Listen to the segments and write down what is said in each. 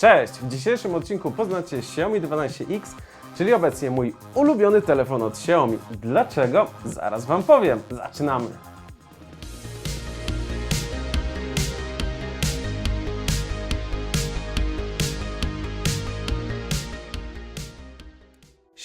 Cześć! W dzisiejszym odcinku poznacie Xiaomi 12X, czyli obecnie mój ulubiony telefon od Xiaomi. Dlaczego? Zaraz Wam powiem. Zaczynamy!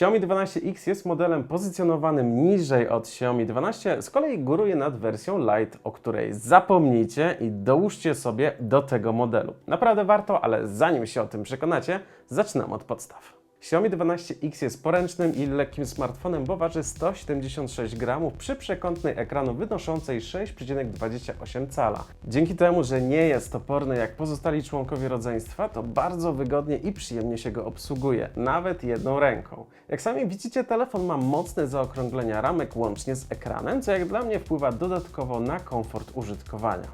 Xiaomi 12X jest modelem pozycjonowanym niżej od Xiaomi 12, z kolei góruje nad wersją Lite, o której zapomnijcie i dołóżcie sobie do tego modelu. Naprawdę warto, ale zanim się o tym przekonacie, zaczynam od podstaw. Xiaomi 12X jest poręcznym i lekkim smartfonem, bo waży 176 gramów przy przekątnej ekranu wynoszącej 6,28 cala. Dzięki temu, że nie jest toporny jak pozostali członkowie rodzeństwa, to bardzo wygodnie i przyjemnie się go obsługuje, nawet jedną ręką. Jak sami widzicie, telefon ma mocne zaokrąglenia ramek łącznie z ekranem, co jak dla mnie wpływa dodatkowo na komfort użytkowania.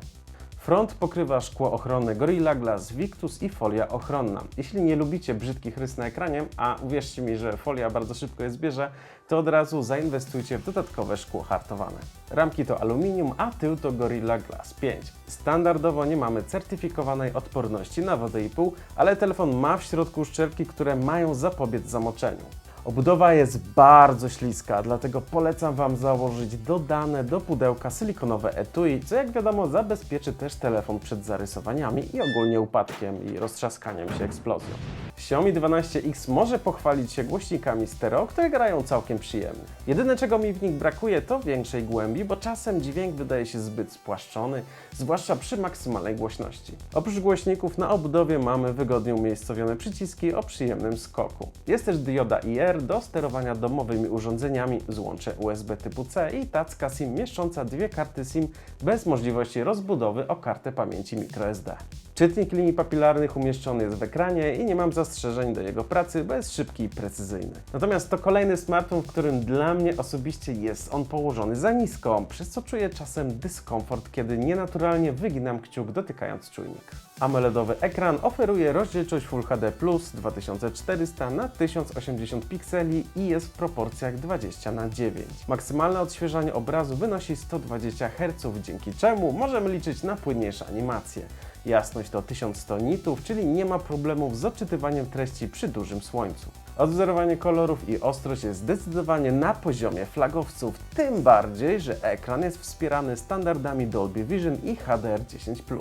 Front pokrywa szkło ochronne Gorilla Glass Victus i folia ochronna. Jeśli nie lubicie brzydkich rys na ekranie, a uwierzcie mi, że folia bardzo szybko je zbierze, to od razu zainwestujcie w dodatkowe szkło hartowane. Ramki to aluminium, a tył to Gorilla Glass 5. Standardowo nie mamy certyfikowanej odporności na wodę i pół, ale telefon ma w środku uszczelki, które mają zapobiec zamoczeniu. Obudowa jest bardzo śliska, dlatego polecam Wam założyć dodane do pudełka silikonowe etui, co jak wiadomo zabezpieczy też telefon przed zarysowaniami i ogólnie upadkiem i roztrzaskaniem się eksplozją. Xiaomi 12X może pochwalić się głośnikami stereo, które grają całkiem przyjemnie. Jedyne czego mi w nich brakuje to większej głębi, bo czasem dźwięk wydaje się zbyt spłaszczony, zwłaszcza przy maksymalnej głośności. Oprócz głośników na obudowie mamy wygodnie umiejscowione przyciski o przyjemnym skoku. Jest też dioda IR do sterowania domowymi urządzeniami, złącze USB typu C i tacka SIM mieszcząca dwie karty SIM bez możliwości rozbudowy o kartę pamięci microSD. Czytnik linii papilarnych umieszczony jest w ekranie i nie mam zastrzeżeń do jego pracy, bo jest szybki i precyzyjny. Natomiast to kolejny smartfon, w którym dla mnie osobiście jest on położony za nisko, przez co czuję czasem dyskomfort, kiedy nienaturalnie wyginam kciuk dotykając czujnik. AMOLEDowy ekran oferuje rozdzielczość Full HD Plus 2400 na 1080 pikseli i jest w proporcjach 20 na 9. Maksymalne odświeżanie obrazu wynosi 120 Hz, dzięki czemu możemy liczyć na płynniejsze animacje. Jasność to 1100 nitów, czyli nie ma problemów z odczytywaniem treści przy dużym słońcu. Odwzorowanie kolorów i ostrość jest zdecydowanie na poziomie flagowców, tym bardziej, że ekran jest wspierany standardami Dolby Vision i HDR10+.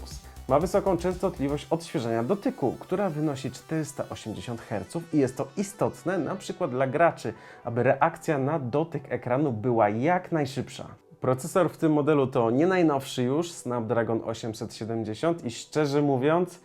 Ma wysoką częstotliwość odświeżania dotyku, która wynosi 480 Hz i jest to istotne przykład dla graczy, aby reakcja na dotyk ekranu była jak najszybsza. Procesor w tym modelu to nie najnowszy już Snapdragon 870 i szczerze mówiąc,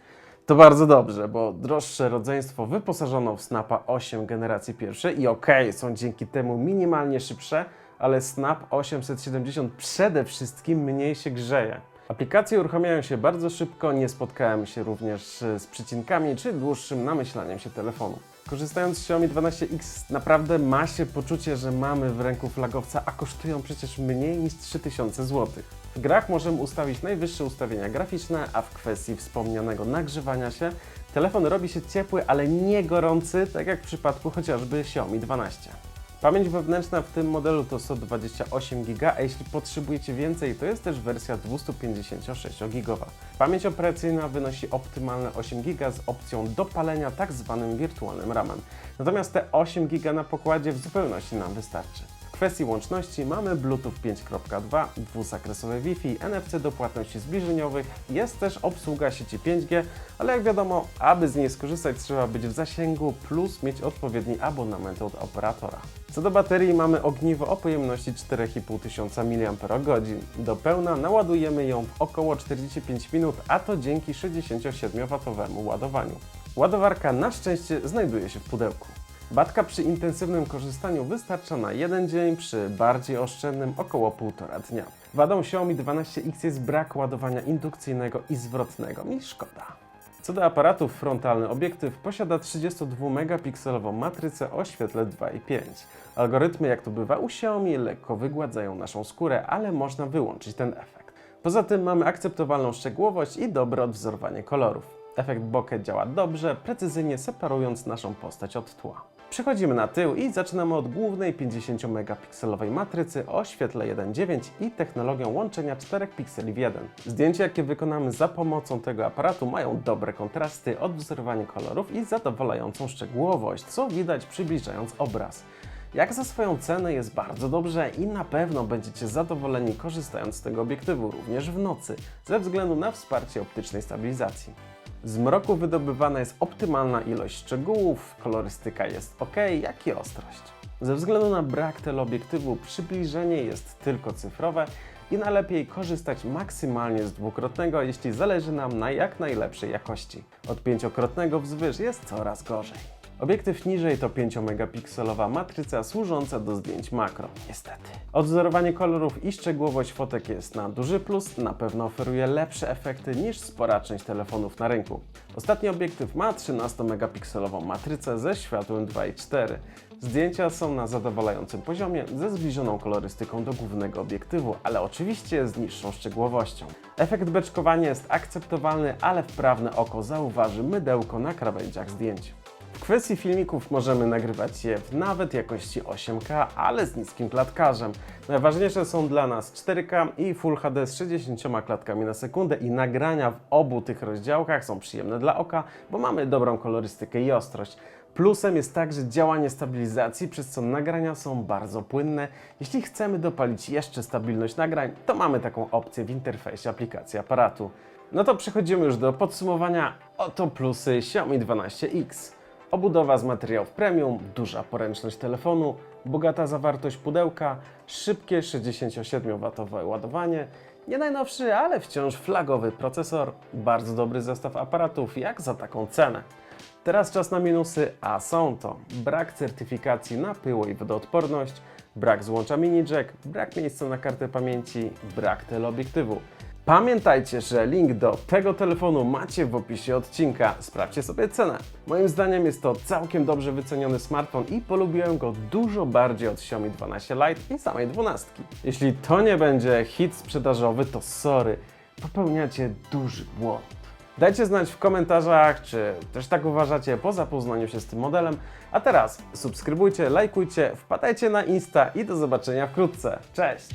to bardzo dobrze, bo droższe rodzeństwo wyposażono w Snapa 8 generacji pierwszej i okej, są dzięki temu minimalnie szybsze, ale Snap 870 przede wszystkim mniej się grzeje. Aplikacje uruchamiają się bardzo szybko, nie spotkałem się również e, z przycinkami czy dłuższym namyślaniem się telefonu. Korzystając z Xiaomi 12X naprawdę ma się poczucie, że mamy w ręku flagowca, a kosztują przecież mniej niż 3000 zł. W grach możemy ustawić najwyższe ustawienia graficzne, a w kwestii wspomnianego nagrzewania się telefon robi się ciepły, ale nie gorący, tak jak w przypadku chociażby Xiaomi 12. Pamięć wewnętrzna w tym modelu to 128 GB, a jeśli potrzebujecie więcej, to jest też wersja 256 GB. Pamięć operacyjna wynosi optymalne 8 GB z opcją dopalenia tak zwanym wirtualnym RAMem. Natomiast te 8 GB na pokładzie w zupełności nam wystarczy. Kwestii łączności mamy Bluetooth 5.2, dwuzakresowe Wi-Fi, NFC do płatności zbliżeniowych, jest też obsługa sieci 5G, ale jak wiadomo, aby z niej skorzystać trzeba być w zasięgu plus mieć odpowiedni abonament od operatora. Co do baterii mamy ogniwo o pojemności 4500 mAh. Do pełna naładujemy ją w około 45 minut, a to dzięki 67W ładowaniu. Ładowarka na szczęście znajduje się w pudełku. Batka przy intensywnym korzystaniu wystarcza na jeden dzień, przy bardziej oszczędnym około 1,5 dnia. Wadą Xiaomi 12X jest brak ładowania indukcyjnego i zwrotnego, mi szkoda. Co do aparatów, frontalny obiektyw posiada 32-megapikselową matrycę o świetle 2,5. Algorytmy, jak to bywa u Xiaomi, lekko wygładzają naszą skórę, ale można wyłączyć ten efekt. Poza tym mamy akceptowalną szczegółowość i dobre odwzorowanie kolorów. Efekt bokeh działa dobrze, precyzyjnie separując naszą postać od tła. Przechodzimy na tył i zaczynamy od głównej 50 megapikselowej matrycy o świetle 1.9 i technologią łączenia 4 pikseli w jeden. Zdjęcia, jakie wykonamy za pomocą tego aparatu mają dobre kontrasty, odwzorowanie kolorów i zadowalającą szczegółowość, co widać przybliżając obraz. Jak za swoją cenę jest bardzo dobrze i na pewno będziecie zadowoleni korzystając z tego obiektywu również w nocy, ze względu na wsparcie optycznej stabilizacji. Z mroku wydobywana jest optymalna ilość szczegółów, kolorystyka jest ok, jak i ostrość. Ze względu na brak teleobiektywu przybliżenie jest tylko cyfrowe i najlepiej korzystać maksymalnie z dwukrotnego, jeśli zależy nam na jak najlepszej jakości. Od pięciokrotnego wzwyż jest coraz gorzej. Obiektyw niżej to 5-megapikselowa matryca służąca do zdjęć makro, niestety. Odwzorowanie kolorów i szczegółowość fotek jest na duży plus, na pewno oferuje lepsze efekty niż spora część telefonów na rynku. Ostatni obiektyw ma 13-megapikselową matrycę ze światłem 2.4. Zdjęcia są na zadowalającym poziomie ze zbliżoną kolorystyką do głównego obiektywu, ale oczywiście z niższą szczegółowością. Efekt beczkowania jest akceptowalny, ale wprawne oko zauważy mydełko na krawędziach zdjęć. Kwestii filmików możemy nagrywać je w nawet jakości 8K, ale z niskim klatkarzem. Najważniejsze są dla nas 4K i Full HD z 60 klatkami na sekundę i nagrania w obu tych rozdziałkach są przyjemne dla oka, bo mamy dobrą kolorystykę i ostrość. Plusem jest także działanie stabilizacji, przez co nagrania są bardzo płynne. Jeśli chcemy dopalić jeszcze stabilność nagrań, to mamy taką opcję w interfejsie aplikacji aparatu. No to przechodzimy już do podsumowania. Oto plusy Xiaomi 12X. Obudowa z materiałów premium, duża poręczność telefonu, bogata zawartość pudełka, szybkie 67W ładowanie, nie najnowszy, ale wciąż flagowy procesor, bardzo dobry zestaw aparatów jak za taką cenę. Teraz czas na minusy, a są to brak certyfikacji na pyło i wodoodporność, brak złącza mini jack, brak miejsca na kartę pamięci, brak teleobiektywu. Pamiętajcie, że link do tego telefonu macie w opisie odcinka. Sprawdźcie sobie cenę. Moim zdaniem jest to całkiem dobrze wyceniony smartfon i polubiłem go dużo bardziej od Xiaomi 12 Lite i samej 12. Jeśli to nie będzie hit sprzedażowy, to sorry, popełniacie duży błąd. Dajcie znać w komentarzach, czy też tak uważacie po zapoznaniu się z tym modelem. A teraz subskrybujcie, lajkujcie, wpadajcie na Insta i do zobaczenia wkrótce. Cześć!